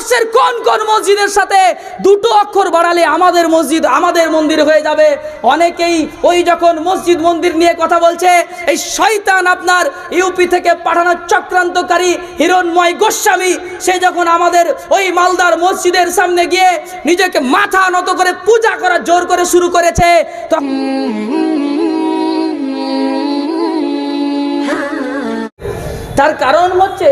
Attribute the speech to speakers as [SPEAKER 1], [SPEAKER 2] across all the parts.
[SPEAKER 1] ভারতবর্ষের কোন কোন মসজিদের সাথে দুটো অক্ষর বাড়ালে আমাদের মসজিদ আমাদের মন্দির হয়ে যাবে। অনেকেই ওই যখন মসজিদ মন্দির নিয়ে কথা বলছে, এই শয়তান আপনার ইউপি থেকে পাঠানো চক্রান্তকারী হিরণময় গোস্বামী, সে যখন আমাদের ওই মালদার মসজিদের সামনে গিয়ে নিজেকে মাথা নত করে পূজা করা জোর করে শুরু করেছে, তখন তার কারণ হচ্ছে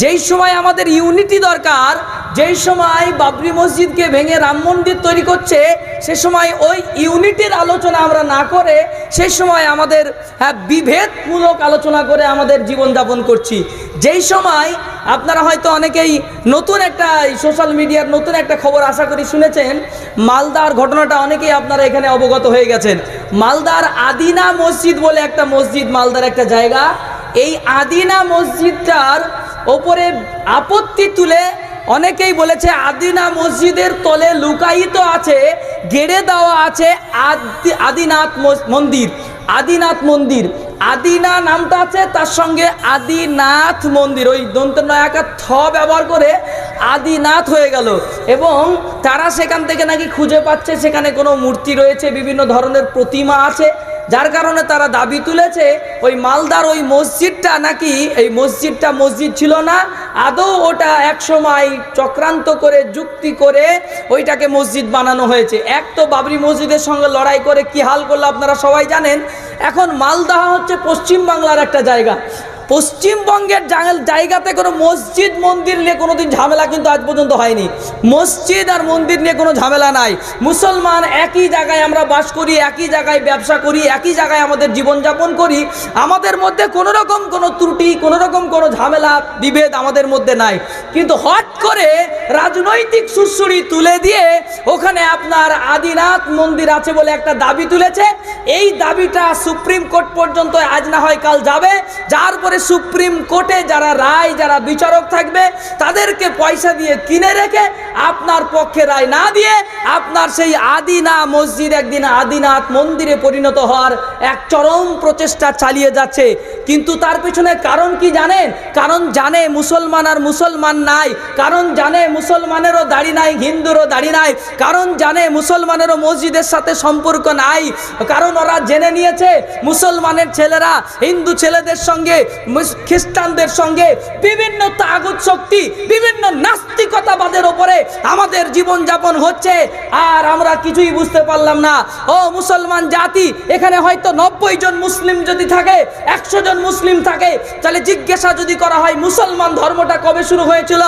[SPEAKER 1] যেই সময় আমাদের ইউনিটি দরকার, যেই সময় বাবরি মসজিদকে ভেঙে রাম মন্দির তৈরি করছে, সে সময় ওই ইউনিটির আলোচনা আমরা না করে সেই সময় আমাদের হ্যাঁ বিভেদমূলক আলোচনা করে আমাদের জীবনযাপন করছি। যেই সময় আপনারা হয়তো অনেকেই নতুন একটা সোশ্যাল মিডিয়ার নতুন একটা খবর আশা করি শুনেছেন, মালদার ঘটনাটা অনেকেই আপনারা এখানে অবগত হয়ে গেছেন। মালদার আদিনা মসজিদ বলে একটা মসজিদ, মালদার একটা জায়গা। এই আদিনা মসজিদটার ওপরে আপত্তি তুলে অনেকেই বলেছে, আদিনা মসজিদের তলে লুকায়িত আছে, গেড়ে দেওয়া আছে আদি, আদিনাথ মন্দির আদিনাথ মন্দির। আদিনা নামটা আছে, তার সঙ্গে আদিনাথ মন্দির। ওই দন্ত নয়াকার থ ব্যবহার করে আদিনাথ হয়ে গেল। এবং তারা সেখান থেকে নাকি খুঁজে পাচ্ছে, সেখানে কোনো মূর্তি রয়েছে, বিভিন্ন ধরনের প্রতিমা আছে। যার কারণে তারা দাবি তুলেছে, ওই মালদার ওই মসজিদটা নাকি, এই মসজিদটা মসজিদ ছিল না, আদৌ ওটা একসময় চক্রান্ত করে, যুক্তি করে ওইটাকে মসজিদ বানানো হয়েছে। এক তো বাবরি মসজিদের সঙ্গে লড়াই করে কি হাল করল আপনারা সবাই জানেন। এখন মালদাহ হচ্ছে পশ্চিম বাংলার একটা জায়গা। পশ্চিমবঙ্গের জায়গাতে কোনো মসজিদ, মন্দির নিয়ে কোনোদিন ঝামেলা কিন্তু আজ পর্যন্ত হয়নি। মসজিদ আর মন্দির নিয়ে কোনো ঝামেলা নাই। মুসলমান একই জায়গায় আমরা বাস করি, একই জায়গায় ব্যবসা করি, একই জায়গায় আমাদের জীবনযাপন করি। আমাদের মধ্যে কোনো রকম কোনো ত্রুটি, কোনো রকম কোনো ঝামেলা, বিভেদ আমাদের মধ্যে নাই। কিন্তু হট করে রাজনৈতিক সুরসুরি তুলে দিয়ে ওখানে আপনার আদিনাথ মন্দির আছে বলে একটা দাবি তুলেছে। এই দাবিটা সুপ্রিম কোর্ট পর্যন্ত আজ না হয় কাল যাবে। যার পরে সুপ্রিম কোর্টে যারা রায়, যারা বিচারক থাকবে, তাদেরকে পয়সা দিয়ে কিনে রেখে আপনার পক্ষে রায় না দিয়ে আপনার সেই আদিনা মসজিদ একদিন আদিনাথ মন্দিরে পরিণত হওয়ার এক চরম প্রচেষ্টা চালিয়ে যাচ্ছে। কিন্তু তার পিছনে কারণ কি জানেন? কারণ জানে মুসলমান আর মুসলমান নাই। কারণ জানে মুসলমানেরও দাড়ি নাই, হিন্দুরও দাড়ি নাই। কারণ জানে মুসলমানেরও মসজিদের সাথে সম্পর্ক নাই। কারণ ওরা জেনে নিয়েছে, মুসলমানের ছেলেরা হিন্দু ছেলেদের সঙ্গে খ্রিস্টানদের সঙ্গে বিভিন্ন তাগুত শক্তি, বিভিন্ন নাস্তিকতাবাদের ওপরে আমাদের জীবন যাপন হচ্ছে, আর আমরা কিছুই বুঝতে পারলাম না। ও মুসলমান জাতি, এখানে হয়তো নব্বই জন মুসলিম যদি থাকে, একশো জন মুসলিম থাকে, তাহলে জিজ্ঞাসা যদি করা হয় মুসলমান ধর্মটা কবে শুরু হয়েছিল?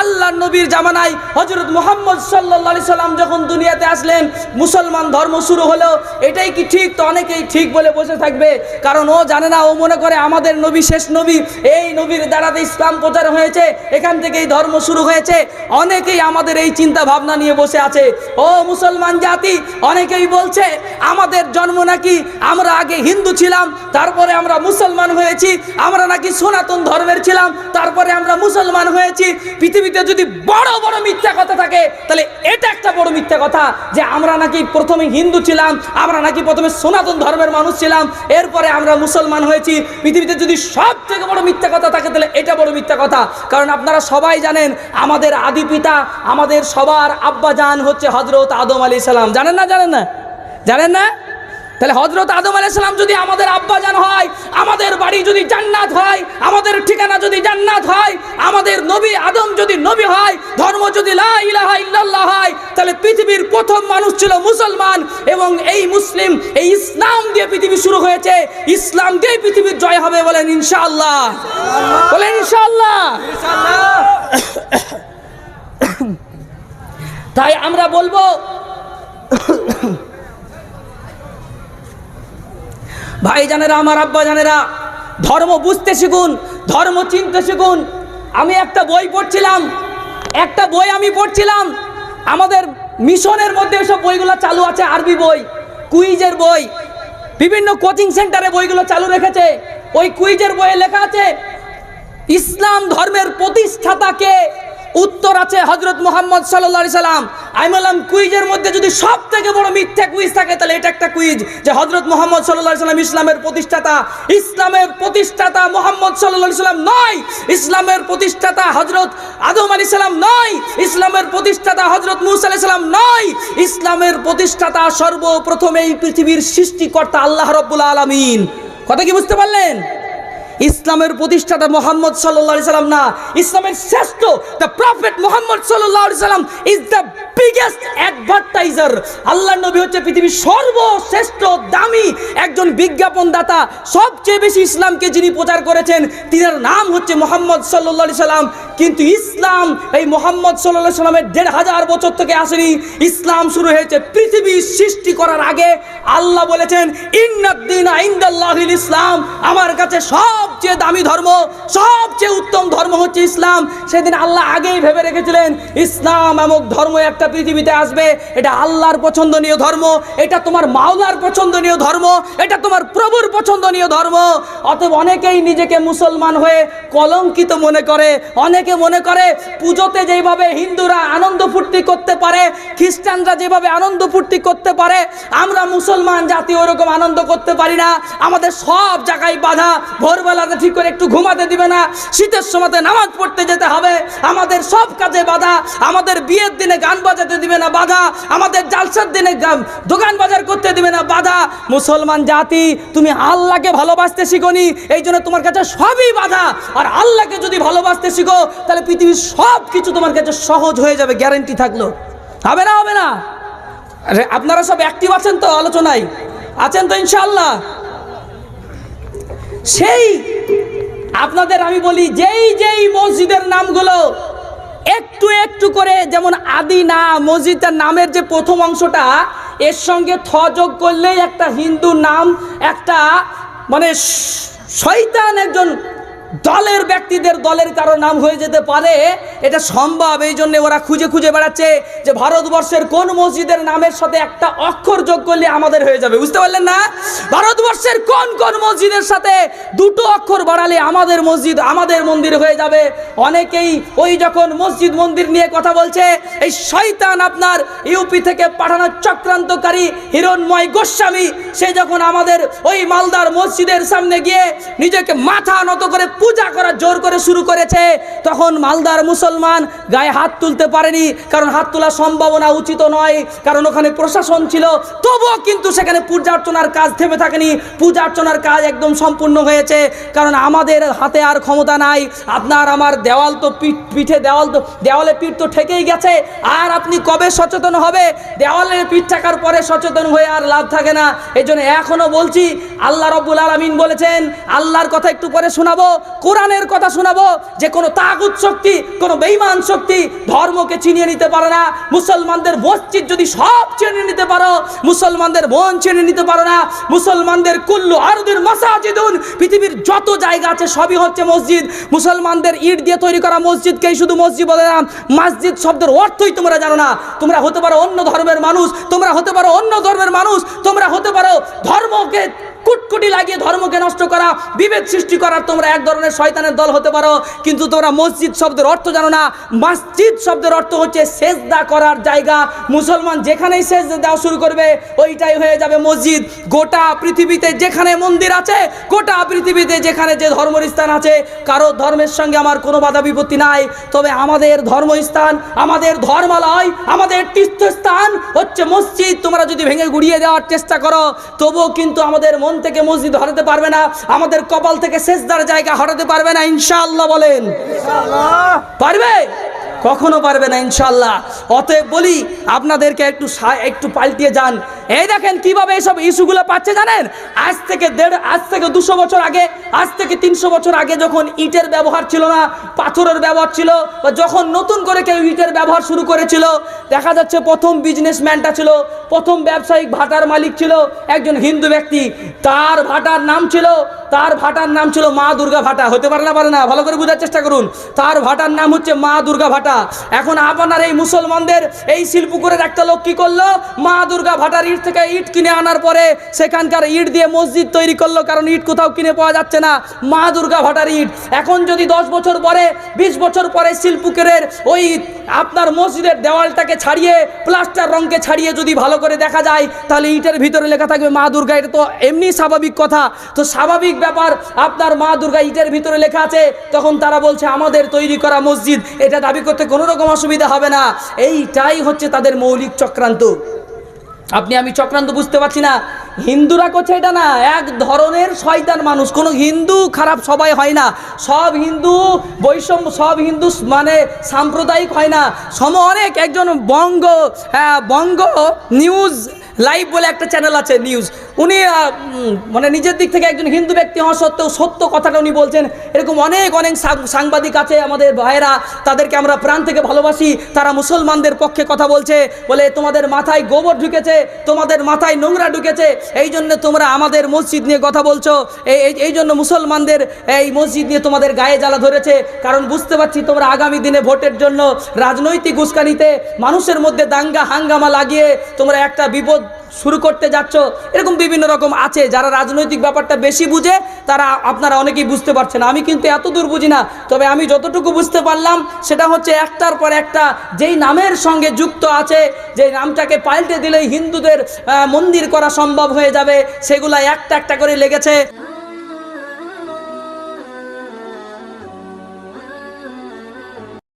[SPEAKER 1] আল্লাহ নবীর জামানায় হজরত মোহাম্মদ সাল্লা সাল্লাম যখন দুনিয়াতে আসলেন, মুসলমান ধর্ম শুরু হলো, এটাই কি ঠিক? তো অনেকেই ঠিক বলে বসে থাকবে, কারণ ও জানে না, ও মনে করে আমাদের নবী শেষ নবী, এই নবীর দ্বারাতে ইসলাম প্রচার হয়েছে, এখান থেকেই ধর্ম শুরু হয়েছে। অনেকেই আমাদের এই চিন্তা ভাবনা নিয়ে বসে আছে। ও মুসলমান জাতি, অনেকেই বলছে, আমাদের জন্ম নাকি আমরা আগে হিন্দু ছিলাম, তারপরে আমরা মুসলমান হয়েছি, আমরা নাকি সনাতন ধর্মের ছিলাম, তারপরে আমরা মুসলমান হয়েছি। পৃথিবীতে যদি বড় বড় মিথ্যা কথা থাকে, তাহলে এটা একটা বড় মিথ্যা কথা, যে আমরা নাকি প্রথমে হিন্দু ছিলাম, আমরা নাকি প্রথমে সনাতন ধর্মের মানুষ ছিলাম, এরপরে আমরা মুসলমান হয়েছি। পৃথিবীতে যদি সব থেকে বড় মিথ্যা কথা থাকে তাহলে এটা বড় মিথ্যা কথা। কারণ আপনারা সবাই জানেন, আমাদের আদি পিতা, আমাদের সবার আব্বা জান হচ্ছে হজরত আদম আলী সালাম। জানেন না জানেন না? জানেন না? তাহলে হজরত আদম আলাইসালাম যদি আমাদের আব্বাজান হয়, আমাদের বাড়ি যদি জান্নাত হয়, আমাদের ঠিকানা যদি জান্নাত হয়, আমাদের নবী আদম যদি নবী হয়, ধর্ম যদি লা ইলাহা ইল্লাল্লাহ হয়, তাহলে পৃথিবীর প্রথম মানুষ ছিল মুসলমান এবং এই মুসলিম, এই ইসলাম দিয়ে পৃথিবী শুরু হয়েছে। ইসলাম দিয়ে পৃথিবীর জয় হবে বলেন ইনশাআল্লাহ। বলেন ইনশাআল্লাহ। তাই আমরা বলব ভাইজানেরা, আমার আব্বা জানেরা ধর্ম বুঝতে শিখুন, ধর্ম চিনতে শিখুন। আমি একটা বই পড়ছিলাম, একটা বই আমি পড়ছিলাম। আমাদের মিশনের মধ্যে এসব বইগুলো চালু আছে, আরবি বই, কুইজের বই। বিভিন্ন কোচিং সেন্টারে বইগুলো চালু রেখেছে। ওই কুইজের বইয়ে লেখা আছে, ইসলাম ধর্মের প্রতিষ্ঠাতাকে উত্তর আছে হজরত মোহাম্মদ সাল্লা সাল্লাম। বললাম, কুইজের মধ্যে যদি সব থেকে বড় মিথ্যা কুইজ থাকে, তাহলে এটা একটা কুইজ যে হজরত মোহাম্মদ সাল্লাহ সাল্লাম ইসলামের প্রতিষ্ঠাতা। ইসলামের প্রতিষ্ঠাতা মোহাম্মদ সাল্লাহ সাল্লাম নয়। ইসলামের প্রতিষ্ঠাতা হজরত আদম আলী সাল্লাম নয়। ইসলামের প্রতিষ্ঠাতা হজরত মুসা আলাইহিস সালাম নয়। ইসলামের প্রতিষ্ঠাতা সর্বপ্রথম এই পৃথিবীর সৃষ্টিকর্তা আল্লাহ রব্বুল আলমিন। কথা কি বুঝতে পারলেন? ইসলামের প্রতিষ্ঠাতা মোহাম্মদ সাল্লাহ সাল্লাম না, ইসলামের শ্রেষ্ঠ দ্য প্রফেট মোহাম্মদ সাল্লাহ সাল্লাম ইজ দ্য বিগেস্ট অ্যাডভার্টাইজার আল্লাহ নবী হচ্ছে পৃথিবীর সর্বশ্রেষ্ঠ দামি একজন বিজ্ঞাপনদাতা। সবচেয়ে বেশি ইসলামকে যিনি প্রচার করেছেন, তিনার নাম হচ্ছে মোহাম্মদ সাল্লাহ সাল্লাম। কিন্তু ইসলাম এই মোহাম্মদ সাল্লাহ সাল্লামের দেড় হাজার বছর থেকে আসেনি। ইসলাম শুরু হয়েছে পৃথিবী সৃষ্টি করার আগে। আল্লাহ বলেছেন, ইন্নাদ্দিন ইন্দাল্লাহিল ইসলাম। আমার কাছে সবচেয়ে দামি ধর্ম, সবচেয়ে উত্তম ধর্ম হচ্ছে ইসলাম। সেদিন আল্লাহ আগেই ভেবে রেখেছিলেন, ইসলাম এমন ধর্ম একটা পৃথিবীতে আসবে, এটা আল্লাহর পছন্দনীয় ধর্ম, এটা তোমার মাওলার পছন্দনীয় ধর্ম, এটা তোমার প্রভুর পছন্দনীয় ধর্ম। অতএব অনেকেই নিজেকে মুসলমান হয়ে কলঙ্কিত মনে করে, অনেকে মনে করে পুজোতে যেভাবে হিন্দুরা আনন্দ ফুর্তি করতে পারে, খ্রিস্টানরা যেভাবে আনন্দ ফুর্তি করতে পারে, আমরা মুসলমান জাতি ওরকম আনন্দ করতে পারি না। আমাদের সব জায়গায় বাধা ভোরবেলাতে ঠিক করে একটু ঘুমাতে দিবে না। শীতের সময়তে নামাজ পড়তে যেতে হবে। আমাদের সব কাজে বাধা। আমাদের বিয়ের দিনে গান বাজাতে দিবে না বাধা। আমাদের জালসার দিনে দোকান বাজার করতে দিবে না বাধা। মুসলমান জাতি, তুমি আল্লাহকে ভালোবাসতে শিখোনি। এই জন্য তোমার কাছে সবই বাধা। আর আল্লাহকে যদি ভালোবাসতে শিখো, তাহলে পৃথিবীর সব কিছু তোমার কাছে সহজ হয়ে যাবে গ্যারেন্টি থাকল। হবে না হবে না? আপনারা সব অ্যাক্টিভ আছেন তো আলোচনায়? আছেন তো ইনশাআল্লাহ? সেই আপনাদের আমি বলি, যেই যেই মসজিদের নামগুলো একটু একটু করে, যেমন আদি না, মসজিদটার নামের যে প্রথম অংশটা, এর সঙ্গে থ যোগ করলেই একটা হিন্দু নাম, একটা মানে শৈতান একজন দলের ব্যক্তিদের দলের কারও নাম হয়ে যেতে পারে। এটা সম্ভব, এই জন্য ওরা খুঁজে খুঁজে বেড়াচ্ছে যে ভারতবর্ষের কোন মসজিদের নামের সাথে একটা অক্ষর যোগ করলে আমাদের হয়ে যাবে। বুঝতে পারলেন না? ভারতবর্ষের কোন কোন মসজিদের সাথে দুটো অক্ষর বাড়ালে আমাদের মসজিদ, আমাদের মন্দির হয়ে যাবে। অনেকেই ওই যখন মসজিদ মন্দির নিয়ে কথা বলছে, এই শয়তান আপনার ইউপি থেকে পাঠানো চক্রান্তকারী হিরণময় গোস্বামী, সে যখন আমাদের ওই মালদার মসজিদের সামনে গিয়ে নিজেকে মাথা নত করে পূজা করা জোর করে শুরু করেছে, তখন মালদার মুসলমান গায়ে হাত তুলতে পারেনি, কারণ হাত তোলার সম্ভাবনা উচিত নয়, কারণ ওখানে প্রশাসন ছিল, তবুও কিন্তু সেখানে পূজা অর্চনার কাজ থেমে থাকেনি পূজা অর্চনার কাজ একদম সম্পূর্ণ হয়েছে, কারণ আমাদের হাতে আর ক্ষমতা নাই, আপনার আমার দেওয়াল তো পিঠ, পিঠে দেওয়াল তো, দেওয়ালে পিঠ তো ঠেকেই গেছে, আর আপনি কবে সচেতন হবে? দেওয়ালে পিঠ থাকার পরে সচেতন হয়ে আর লাভ থাকে না এই জন্য এখনও বলছি, আল্লাহ রব্বুল আলমিন বলেছেন, আল্লাহর কথা একটু পরে শোনাবো কোরআনের কথা শোনাবো যে কোনো তাগুত শক্তি, কোনো বেইমান শক্তি ধর্মকে চিনিয়ে নিতে পারে না। মুসলমানদের মসজিদ যদি সব চিনিয়ে নিতে পারো, মুসলমানদের মন চিনিয়ে নিতে পারো না, মুসলমানদের কুল্লু আরদের মাসাজিদুন, পৃথিবীর যত জায়গা আছে সবই হচ্ছে মসজিদ। মুসলমানদের ইট দিয়ে তৈরি করা মসজিদকেই শুধু মসজিদ বলে না, মসজিদ শব্দের অর্থই তোমরা জানো না। তোমরা হতে পারো অন্য ধর্মের মানুষ, তোমরা হতে পারো অন্য ধর্মের মানুষ, তোমরা হতে পারো ধর্মকে কুটকুটি লাগিয়ে ধর্মকে নষ্ট করা, বিভেদ সৃষ্টি করার তোমরা এক ধরনের শয়তানের দল হতে পারো। কিন্তু তোমরা মসজিদ শব্দের অর্থ জানো না, মসজিদ শব্দের অর্থ হচ্ছে সেজদা করার জায়গা। মুসলমান যেখানেই সেজদা দেওয়া শুরু করবে, ওইটাই হয়ে যাবে মসজিদ। গোটা পৃথিবীতে যেখানে মন্দির আছে, গোটা পৃথিবীতে যেখানে যে ধর্মের স্থান আছে, কারও ধর্মের সঙ্গে আমার কোনো বাধা বিপত্তি নাই। তবে আমাদের ধর্মস্থান, আমাদের ধর্মালয়, আমাদের তীর্থস্থান হচ্ছে মসজিদ। তোমরা যদি ভেঙে গুড়িয়ে দেওয়ার চেষ্টা করো, তবুও কিন্তু আমাদের মন থেকে মসজিদ হরাতে পারবে না আমাদের কপাল থেকে শেষদার জায়গা হরাতে পারবে না ইনশাল্লাহ বলেন। পারবে? কখনো পারবে না ইনশাল্লাহ অতএব বলি, আপনাদেরকে একটু একটু পাল্টিয়ে যান। এই দেখেন কীভাবে এইসব ইস্যুগুলো পাচ্ছে জানেন? আজ থেকে দেড় আজ থেকে দুশো বছর আগে, আজ থেকে তিনশো বছর আগে যখন ইটের ব্যবহার ছিল না, পাথরের ব্যবহার ছিল, বা যখন নতুন করে কেউ ইটের ব্যবহার শুরু করেছিল, দেখা যাচ্ছে প্রথম বিজনেসম্যানটা ছিল, প্রথম ব্যবসায়িক ভাটার মালিক ছিল, একজন হিন্দু ব্যক্তি। তার ভাটার নাম ছিল তার ভাটার নাম ছিল মা দুর্গা ভাটা। হতে পারে না পারে না, ভালো করে বোঝার চেষ্টা করুন। তার ভাটার নাম হচ্ছে মা দুর্গা ভাটা। এখন আপনার এই মুসলমানদের এই শিলপুকুরের একটা লোক কি করল? মা দুর্গা ভাটার ইট থেকে ইট কিনে আনার পরে সেখানকার ইট দিয়ে মসজিদ তৈরি করল, কারণ ইট কোথাও কিনে পাওয়া যাচ্ছে না। মা দুর্গা ভাটার ইট। এখন যদি দশ বছর পরে, বিশ বছর পরে শিলপুকুরের ওই আপনার মসজিদের দেওয়ালটাকে ছাড়িয়ে, প্লাস্টার রঙকে ছাড়িয়ে যদি ভালো করে দেখা যায়, তাহলে ইটের ভিতরে লেখা থাকবে মা দুর্গা। এটা তো এমনি স্বাভাবিক কথা। তো স্বাভাবিক ব্যাপার আপনার মা দুর্গা ইটের ভিতরে লেখা আছে তখন তারা বলছে আমাদের তৈরি করা মসজিদ এটা দাবি করতে কোনো রকম অসুবিধা হবে না। এইটাই হচ্ছে তাদের মৌলিক চক্রান্ত। আপনি আমি চক্রান্ত বুঝতে পারছি না। হিন্দুরা করছে এটা না এক ধরনের শয়তান মানুষ। কোনো হিন্দু খারাপ সবাই হয় না। সব হিন্দু বৈষম্য সব হিন্দু মানে সাম্প্রদায়িক হয় না। সম অনেক একজন বঙ্গ হ্যাঁ, বঙ্গ নিউজ লাইভ বলে একটা চ্যানেল আছে নিউজ। উনি মানে নিজের দিক থেকে একজন হিন্দু ব্যক্তি হওয়া সত্ত্বেও সত্য কথাটা উনি বলছেন। এরকম অনেক অনেক সাংবাদিক আছে আমাদের ভাইয়েরা, তাদেরকে আমরা প্রাণ থেকে ভালোবাসি। তারা মুসলমানদের পক্ষে কথা বলছে, বলে তোমাদের মাথায় গোবর ঢুকেছে, তোমাদের মাথায় নোংরা ঢুকেছে, এই জন্য তোমরা আমাদের মসজিদ নিয়ে কথা বলছো। এই- এই জন্য মুসলমানদের এই মসজিদ নিয়ে তোমাদের গায়ে জ্বালা ধরেছে। কারণ বুঝতে পারছি তোমরা আগামী দিনে ভোটের জন্য রাজনৈতিক উস্কানিতে মানুষের মধ্যে দাঙ্গা, হাঙ্গামা লাগিয়ে তোমরা একটা বিপদ শুরু করতে যাচ্ছ, এরকম বিভিন্ন রকম আছে। যারা রাজনৈতিক ব্যাপারটা বেশি বুঝে, তারা আপনারা অনেকেই বুঝতে পারছেন। আমি কিন্তু এত দূর বুঝি না, তবে আমি যতটুকু বুঝতে পারলাম, সেটা হচ্ছে একটার পর একটা যেই নামের সঙ্গে যুক্ত আছে যে নামটাকে পাল্টে দিলেই হিন্দুদের মন্দির করা সম্ভব হয়ে যাবে, সেগুলা একটা একটা করে লেগেছে।